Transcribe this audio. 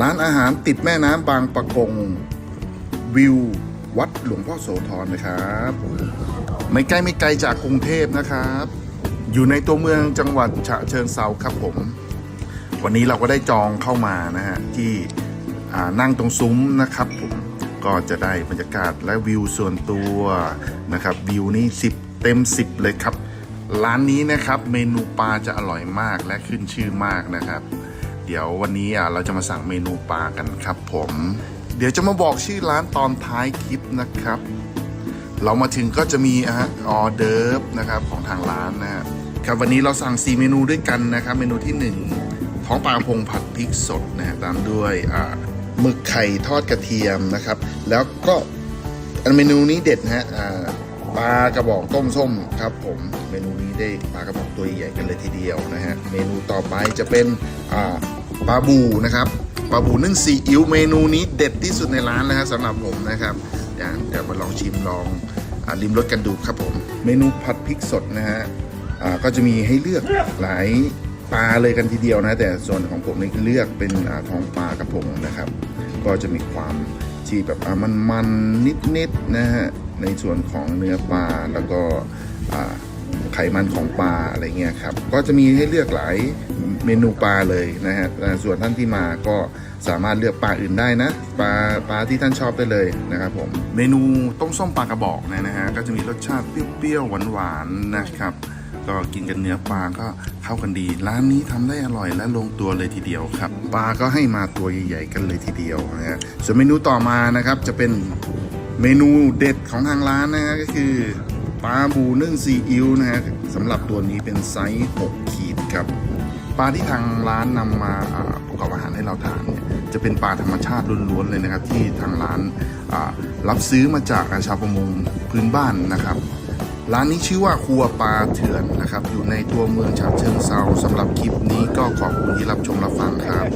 ร้านอาหารติดแม่น้ำบางปะกง วิว วัดหลวงพ่อโสธรนะครับ ไม่ใกล้ไม่ไกลจากกรุงเทพนะครับ อยู่ในตัวเมืองจังหวัดฉะเชิงเซาครับผม วันนี้เราก็ได้จองเข้ามานะฮะ ที่นั่งตรงซุ้มนะครับผมก็จะได้บรรยากาศและวิวส่วนตัวนะครับวิวนี้10 เต็ม 10 เลยครับ ร้านนี้นะครับเมนูปลาจะอร่อยมากและขึ้นชื่อมากนะครับ เดี๋ยววันนี้อะเราจะมาสั่งเมนูปลากันครับผม เดี๋ยวจะมาบอกชื่อร้านตอนท้ายคลิปนะครับ เรามาถึงก็จะมีอะออเดิร์ฟนะครับของทางร้านนะครับครับวันนี้เราสั่ง 4 เมนูด้วยกันนะครับ เมนูที่ 1 ท้องปลาพงผัดพริกสดนะตามด้วยอ่าหมึกไข่ทอดกระเทียมนะครับ แล้วก็อันเมนูนี้เด็ดนะฮะปลากระบอกต้มส้มครับผมเมนูนี้ได้ปลากระบอกตัวใหญ่กันเลยทีเดียวนะฮะเมนูต่อไปจะเป็นอ่า ปลาบูนะครับปลาบูนึ่งซีอิ๊วเมนูนี้เด็ดที่สุดในร้านนะฮะสำหรับผมนะครับเดี๋ยวเดี๋ยวมาลองชิมลองอริมรสกันดูครับผม เมนูผัดพริกสดนะฮะก็จะมีให้เลือกหลายปลาเลยกันทีเดียวนะ แต่ส่วนของผมนี่เลือกเป็นอท้องปลากระพงนะครับ ก็จะมีความที่แบบอ่ามันมันนิดๆนะฮะในส่วนของเนื้อปลาแล้วก็ไขมันของปลาอะไรเงี้ยครับ ก็จะมีให้เลือกหลาย เมนูปลาเลยนะฮะแต่ส่วนท่านที่มาก็สามารถเลือกปลาอื่นได้นะปลาปลาที่ท่านชอบได้เลยนะครับผมเมนูต้มส้มปลากระบอกเนี่ยนะฮะก็จะมีรสชาติเปรี้ยวๆหวานๆนะครับก็กินกับเนื้อปลาก็เข้ากันดี ร้านนี้ทำได้อร่อยและลงตัวเลยทีเดียวครับ ปลาก็ให้มาตัวใหญ่ๆกันเลยทีเดียวนะฮะส่วนเมนูต่อมานะครับจะเป็นเมนูเด็ดของทางร้านนะฮะก็คือ ลาบูนึ่งซีอิ๊วนะฮะสำหรับตัวนี้เป็นไซส์6ขีดครับปลาที่ทางร้านนำมาอ่าประกอบอาหารให้เราทานเนี่ยจะเป็นปลาธรรมชาติล้วนๆเลยนะครับ ที่ทางร้านรับซื้อมาจากชาวประมงพื้นบ้านนะครับร้านนี้ชื่อว่าครัวปลาเถื่อนนะครับ อยู่ในตัวเมืองฉะเชิงเซาสำหรับคลิปนี้ก็ขอบคุณที่รับชมรับฟังครับ